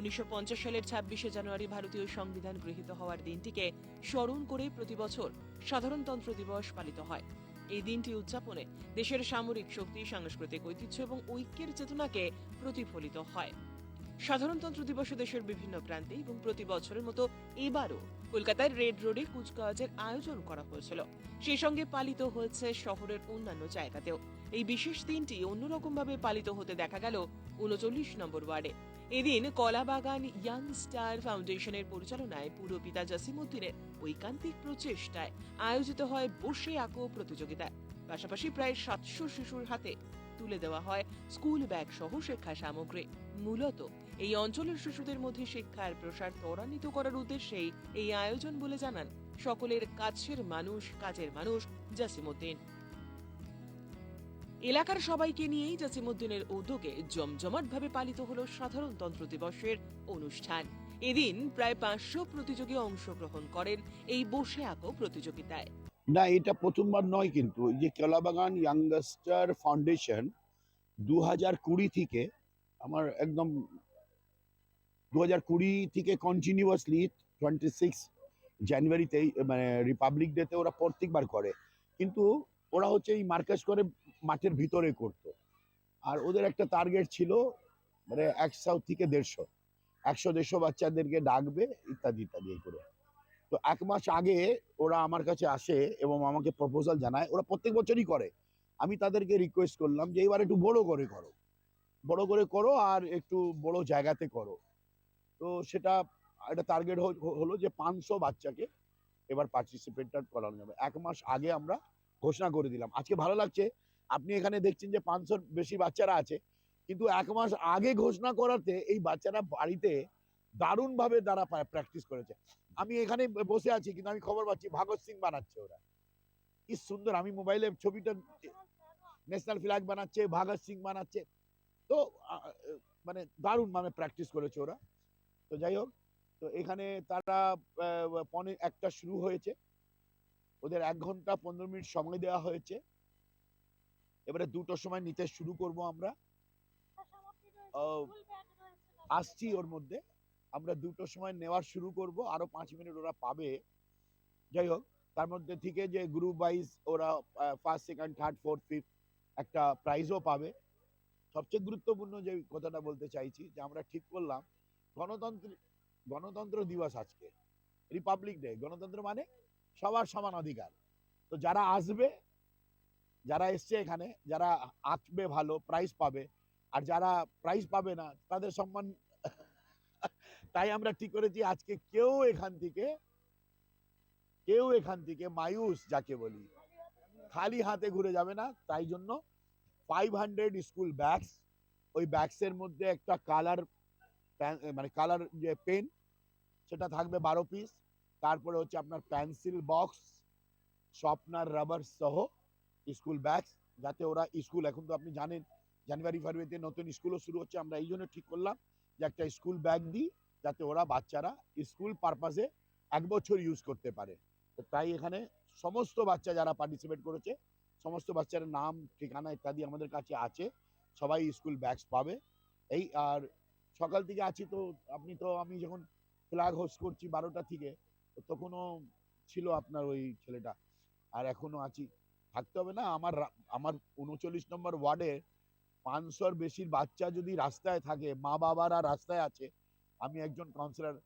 উনিশশো পঞ্চাশ সালের ছাব্বিশে জানুয়ারি ভারতীয় সংবিধান গৃহীত হওয়ার দিনটিকে স্মরণ করে প্রতি বছর সাধারণতন্ত্র দিবস পালিত হয়। এই দিনটি উদযাপনে দেশের সামরিক শক্তি, সাংস্কৃতিক ঐতিহ্য এবং ঐক্যের চেতনাকে প্রতিফলিত হয়। সাধারণতন্ত্র দিবসে দেশের বিভিন্ন প্রান্তে এবং প্রতি বছরের মতো এবারও কলকাতার রেড রোডে কুচকাওয়াজের আয়োজন করা হয়েছিল। সেই সঙ্গে পালিত হয়েছে শহরের অন্যান্য জায়গাতেও। এই বিশেষ দিনটি অন্যরকমভাবে পালিত হতে দেখা গেল উনচল্লিশ নম্বর ওয়ার্ডে। এদিন কলাবাগান ইয়াং স্টার ফাউন্ডেশনের পরিচালনায় পুরপিতা জাসিমুদ্দিনের ঐকান্তিক প্রচেষ্টায় আয়োজিত হয় বসে আঁকো প্রতিযোগিতা পাশাপাশি প্রায় সাতশো শিশুর হাতে তুলে দেওয়া হয় স্কুল ব্যাগ সহ শিক্ষা সামগ্রী। মূলত এই অঞ্চলের শিশুদের মধ্যে শিক্ষার প্রসার ত্বরান্বিত করার উদ্দেশ্যেই এই আয়োজন বলে জানান সকলের কাছের মানুষ, কাজের মানুষ জাসিমুদ্দিন এলাকার সবাইকে নিয়েই জাসিমুদ্দিনের উদ্যোগে জমজমাটভাবে পালিত হলো সাধারণতন্ত্র দিবসের অনুষ্ঠান। এদিন প্রায় পাঁচশো প্রতিযোগী অংশগ্রহণ করেন এই বসে আঁকো প্রতিযোগিতায়। না, এটা প্রথমবার নয় কিন্তু যে কেলাবাগান ইয়াংস্টার ফাউন্ডেশন দু হাজার কুড়ি থেকে আমার একদম দু হাজার কুড়ি থেকে কন্টিনিউয়াসলি টোয়েন্টি সিক্স জানুয়ারিতেই মানে রিপাবলিক ডেতে ওরা প্রত্যেকবার করে। কিন্তু ওরা হচ্ছে এই মার্কাস করে মাঠের ভিতরে করতো। আর ওদের একটা টার্গেট ছিল মানে একশো থেকে দেড়শো। একশো দেড়শো বাচ্চাদেরকে ডাকবে, ইত্যাদি ইত্যাদি করে। তো এক মাস আগে ওরা আমার কাছে আসে এবং আমাকে প্রপোজাল জানায়। ওরা প্রত্যেক বছরই করে। আমি তাদেরকে রিকোয়েস্ট করলাম যে এবার একটু বড় করে করো। বড় করে করো আর একটু বড় জায়গাতে করো। তো সেটা একটা টার্গেট হলো যে পাঁচশো বাচ্চাকে এবার পার্টিসিপেট করানো যাবে। এক মাস আগে আমরা ঘোষণা করে দিলাম। আজকে ভালো লাগছে। আপনি এখানে দেখছেন যে পাঁচশোর বেশি বাচ্চারা আছে কিন্তু এক মাস আগে ঘোষণা করাতে এই বাচ্চারা বাড়িতে দারুণভাবে তারা প্র্যাকটিস করেছে। আমি এখানে বসে আছি কিন্তু আমি খবর পাচ্ছি ভাগৎ সিং বানাচ্ছে ওরা। কি সুন্দর আমি মোবাইলে ছবিটা ন্যাশনাল ফ্ল্যাগ বানাচ্ছে ভাগৎ সিং বানাচ্ছে। তো মানে দারুণ মানে প্র্যাকটিস করেছে ওরা। তো যাই হোক তো এখানে তারা আহ, পনে একটা শুরু হয়েছে। ওদের এক ঘণ্টা পনেরো মিনিট সময় দেওয়া হয়েছে। এবারে দুটোর সময় নিতে শুরু করব আমরা। আসছি ওর মধ্যে। আমরা দুটোর সময় নেওয়ার শুরু করব আরও পাঁচ মিনিট ওরা পাবে। যাই হোক তার মধ্যে থেকে যে গ্রুপ ওয়াইজ ওরা first second third fourth fifth একটা প্রাইজও পাবে। সবচেয়ে গুরুত্বপূর্ণ যে কথাটা বলতে চাইছি যে আমরা ঠিক করলাম গণতন্ত্র গণতন্ত্র দিবস আজকে। রিপাবলিক ডে গণতন্ত্র মানে সবার সমান অধিকার। তো যারা আসবে যারা এসছে এখানে, যারা আঁকবে ভালো প্রাইজ পাবে। আর যারা প্রাইজ পাবে না, তাদের সম্মান তাই আমরা ঠিক করেছি, আজকে কেউ এখান থেকে, কেউ এখান থেকে মায়ুস যাকে বলি, খালি হাতে ঘুরে যাবে না। তাই জন্য ফাইভ হান্ড্রেড স্কুল ব্যাগস ওই ব্যাগসের মধ্যে একটা কালার মানে কালার যে পেন সেটা থাকবে বারো পিস তারপরে হচ্ছে আপনার পেন্সিল বক্স শপনার রাবার সহ স্কুল ব্যাগস যাতে ওরা স্কুল, এখন তো আপনি জানেন, জানুয়ারি, ফেব্রুয়ারিতে নতুন স্কুলও শুরু হচ্ছে, আমরা এই জন্য ঠিক করলাম যে একটা স্কুল ব্যাগ দিই, যাতে ওরা বাচ্চারা স্কুল পারপাসে এক বছর ইউজ করতে পারে। তাই এখানে সমস্ত বাচ্চা যারা পার্টিসিপেট করেছে, সমস্ত বাচ্চার নাম, ঠিকানা ইত্যাদি আমাদের কাছে আছে, সবাই স্কুল ব্যাগস পাবে। এই আর সকাল থেকে আছি তো, আপনি তো, আমি যখন ফ্ল্যাগ হোস্ট করছি বারোটা থেকে তখনও ছিল আপনার ওই ছেলেটা, আর এখনও আছি। থাকতে হবে না। আমার আমার উনচল্লিশ নম্বর ওয়ার্ডে পাঁচশোর বেশির বাচ্চা যদি রাস্তায় থাকে, মা বাবারা রাস্তায় আছে, আমি একজন কাউন্সিলর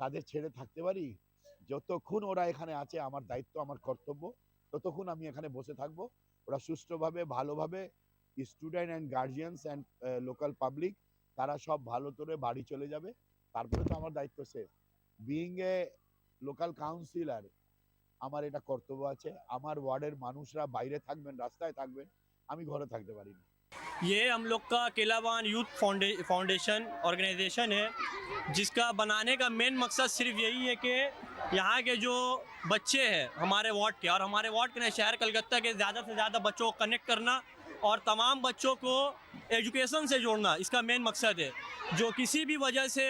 তাদের ছেড়ে থাকতে পারি? যতক্ষণ ওরা এখানে আছে, আমার দায়িত্ব, আমার কর্তব্য, ততক্ষণ আমি এখানে বসে থাকব। ওরা সুষ্ঠুভাবে, ভালোভাবে student and guardians and local public তারা সব ভালো করে বাড়ি চলে যাবে। তারপরে তো আমার দায়িত্ব শেষ। বিইং এ লোকাল কাউন্সিলর আমার এটা কর্তব্য আছে আমার ওয়ার্ডের মানুষরা বাইরে থাকবেন রাস্তায় থাকবেন আমি ঘরে থাকতে পারি না ये हम लोग का केलावान यूथ फाउंडे फाउंडेशन ऑर्गेनाइजेशन है जिसका बनाने का मेन मकसद सिर्फ यही है कि यहाँ के जो बच्चे हैं हमारे वार्ड के और हमारे वार्ड के नहीं शहर कलकत्ता के ज़्यादा से ज़्यादा बच्चों को कनेक्ट करना और तमाम बच्चों को एजुकेशन से जोड़ना इसका मेन मकसद है जो किसी भी वजह से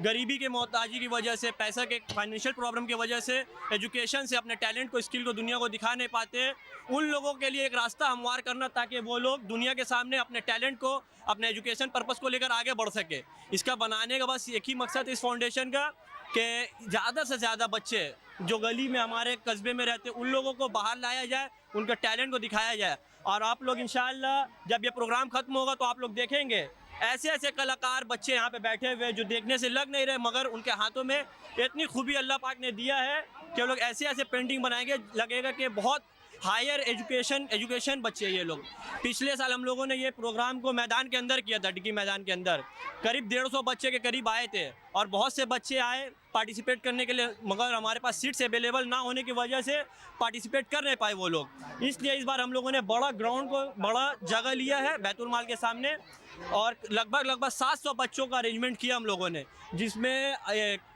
गरीबी के मोहताजी की वजह से, पैसा के फाइनेंशियल प्रॉब्लम की वजह से एजुकेशन से अपने टैलेंट को स्किल को, दुनिया को दिखा नहीं पाते। उन लोगों के लिए एक रास्ता हमवार करना ताकि वो लोग दुनिया के सामने अपने टैलेंट को, अपने एजुकेशन पर्पस को लेकर आगे बढ़ सके। इसका बनाने का बस एक ही मकसद इस फाउंडेशन का कि ज़्यादा से ज़्यादा बच्चे जो गली में, हमारे कस्बे में रहते उन लोगों को बाहर लाया जाए, उनके टैलेंट को दिखाया जाए। और आप लोग इन जब ये प्रोग्राम ख़त्म होगा तो आप लोग देखेंगे ऐसे ऐसे कलाकार बच्चे यहाँ पे बैठे हुए हैं जो देखने से लग नहीं रहे, मगर उनके हाथों में इतनी खूबी अल्लाह पाक ने दिया है कि वो लोग ऐसे ऐसे पेंटिंग बनाएँगे, लगेगा कि बहुत हायर एजुकेशन एजुकेशन बच्चे ये लोग। पिछले साल हम लोगों ने ये प्रोग्राम को मैदान के अंदर किया था, डिग्गी मैदान के अंदर। करीब डेढ़ सौ बच्चे के करीब आए थे और बहुत से बच्चे आए पार्टिसिपेट करने के लिए, मगर हमारे पास सीट्स अवेलेबल ना होने की वजह से पार्टिसिपेट कर नहीं पाए वो लोग। इसलिए इस बार हम लोगों ने बड़ा ग्राउंड को, बड़ा जगह लिया है बैतुल माल के सामने और लगभग लगभग 700 बच्चों का अरेंजमेंट किया हम लोगों ने, जिसमें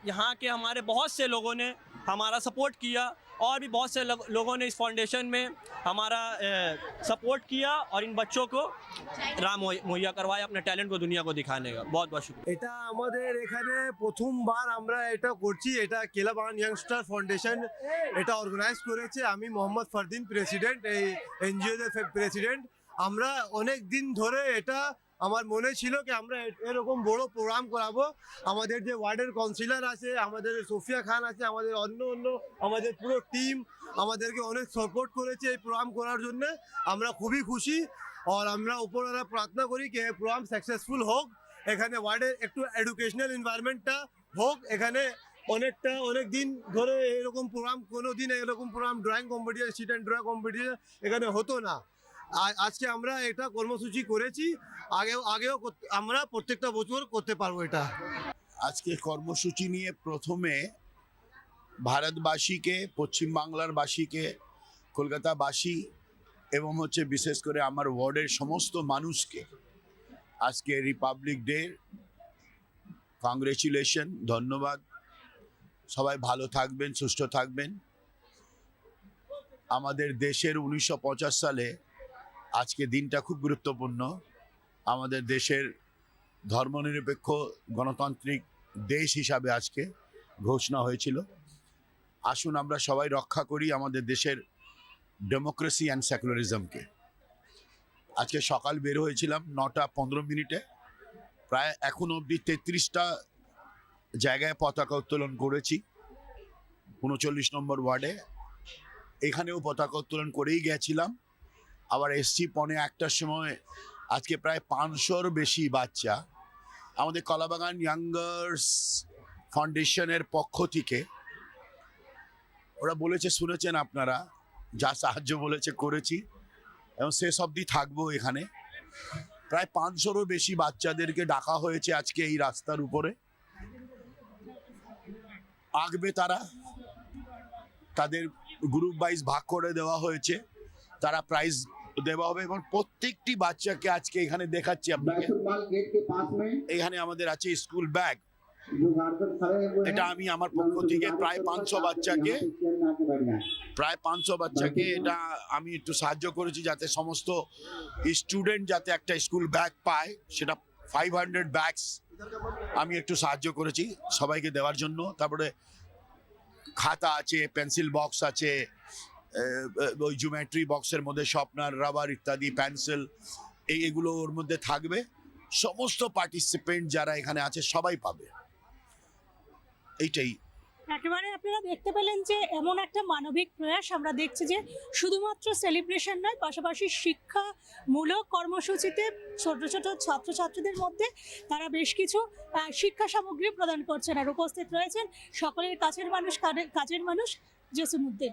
यहाँ के हमारे बहुत से लोगों ने हमारा सपोर्ट किया। और भी बहुत से लोग- लोगों ने इस फाउंडेशन में हमारा सपोर्ट किया और इन बच्चों को राम मुहैया- मुहैया करवाया अपने टैलेंट को दुनिया को दिखाने का बहुत बहुत शुक्रिया এটা আমাদের এখানে প্রথমবার আমরা এটা করছি এটা কেলাবান ইয়াংস্টার ফাউন্ডেশন এটা অর্গানাইজ করেছে আমি মোহাম্মদ ফারদিন প্রেসিডেন্ট এই এনজিও এর প্রেসিডেন্ট আমরা অনেক দিন ধরে এটা আমার মনে ছিল কি আমরা এরকম বড় প্রোগ্রাম করাবো। আমাদের যে ওয়ার্ডের কাউন্সিলর আছে, আমাদের সোফিয়া খান আছে, আমাদের অন্য অন্য, আমাদের পুরো টিম আমাদেরকে অনেক সাপোর্ট করেছে এই প্রোগ্রাম করার জন্য। আমরা খুবই খুশি আর আমরা উপরওয়ালা প্রার্থনা করি কি এই প্রোগ্রাম সাকসেসফুল হোক। এখানে ওয়ার্ডের একটু এডুকেশনাল এনভায়রনমেন্টটা হোক। এখানে অনেকটা, অনেক দিন ধরে এরকম প্রোগ্রাম কোনো দিন এরকম program drawing competition seat and drawing competition এখানে হতো না। আজকে আমরা এটা কর্মসূচি করেছি, আগেও আগেও আমরা প্রত্যেকটা বছর করতে পারব এটা। আজকে কর্মসূচি নিয়ে প্রথমে ভারতবাসীকে, পশ্চিমবাংলার বাসীকে, কলকাতাবাসী এবং হচ্ছে বিশেষ করে আমার ওয়ার্ডের সমস্ত মানুষকে আজকে রিপাবলিক ডে, কংগ্রেচুলেশন, ধন্যবাদ। সবাই ভালো থাকবেন, সুস্থ থাকবেন। আমাদের দেশের উনিশশো সালে আজকে দিনটা খুব গুরুত্বপূর্ণ। আমাদের দেশের ধর্মনিরপেক্ষ গণতান্ত্রিক দেশ হিসাবে আজকে ঘোষণা হয়েছিল। আসুন আমরা সবাই রক্ষা করি আমাদের দেশের ডেমোক্রেসি অ্যান্ড সেকুলারিজমকে। আজকে সকাল বের হয়েছিলাম নটা পনেরো মিনিটে। প্রায় এখন অবধি তেত্রিশটা জায়গায় পতাকা উত্তোলন করেছি। উনচল্লিশ নম্বর ওয়ার্ডে। এখানেও পতাকা উত্তোলন করেই গেছিলাম। আবার এসছি পনে একটার সময়। আজকে প্রায় পাঁচশোর বেশি বাচ্চা। আমাদের কলাবাগান ইয়াঙ্গার্স ফাউন্ডেশনের পক্ষ থেকে। ওরা বলেছে, শুনেছেন আপনারা, যা সাহায্য বলেছে, করেছি। এবং শেষ অবধি থাকব এখানে। প্রায় পাঁচশোরও বেশি বাচ্চাদেরকে ডাকা হয়েছে আজকে এই রাস্তার উপরে। আঁকবে তারা। তাদের গ্রুপ ওয়াইজ ভাগ করে দেওয়া হয়েছে। তারা প্রাইজ দেওয়া হবে এবং প্রত্যেকটি বাচ্চাকে আজকে এখানে দেখাচ্ছি আপনাকে। এখানে আমাদের আছে স্কুল ব্যাগ এটা আমি আমার পক্ষ থেকে প্রায় পাঁচশো বাচ্চাকে প্রায় পাঁচশো বাচ্চাকে এটা আমি একটু সাহায্য করেছি যাতে সমস্ত স্টুডেন্ট যাতে একটা স্কুল ব্যাগ পায় সেটা ফাইভ হান্ড্রেড ব্যাগস আমি একটু সাহায্য করেছি সবাইকে দেওয়ার জন্য। তারপরে খাতা আছে পেন্সিল বক্স আছে ওই জুমেট্রি বক্সের মধ্যে স্বপ্নার রাবার ইত্যাদি পেন্সিল এই এগুলো ওর মধ্যে থাকবে। সমস্ত পার্টিসিপেন্ট যারা এখানে আছে, সবাই পাবে। এইটাই। একেবারে আপনারা দেখতে পেলেন যে এমন একটা মানবিক প্রয়াস আমরা দেখছি যে শুধুমাত্র সেলিব্রেশন নয়, পাশাপাশি শিক্ষামূলক কর্মসূচিতে ছোট ছোট ছাত্রছাত্রীদের মধ্যে তারা বেশ কিছু শিক্ষা সামগ্রী প্রদান করছেন আর উপস্থিত রয়েছেন সকলের কাছের মানুষ কাজের মানুষ জসিমুদ্দিন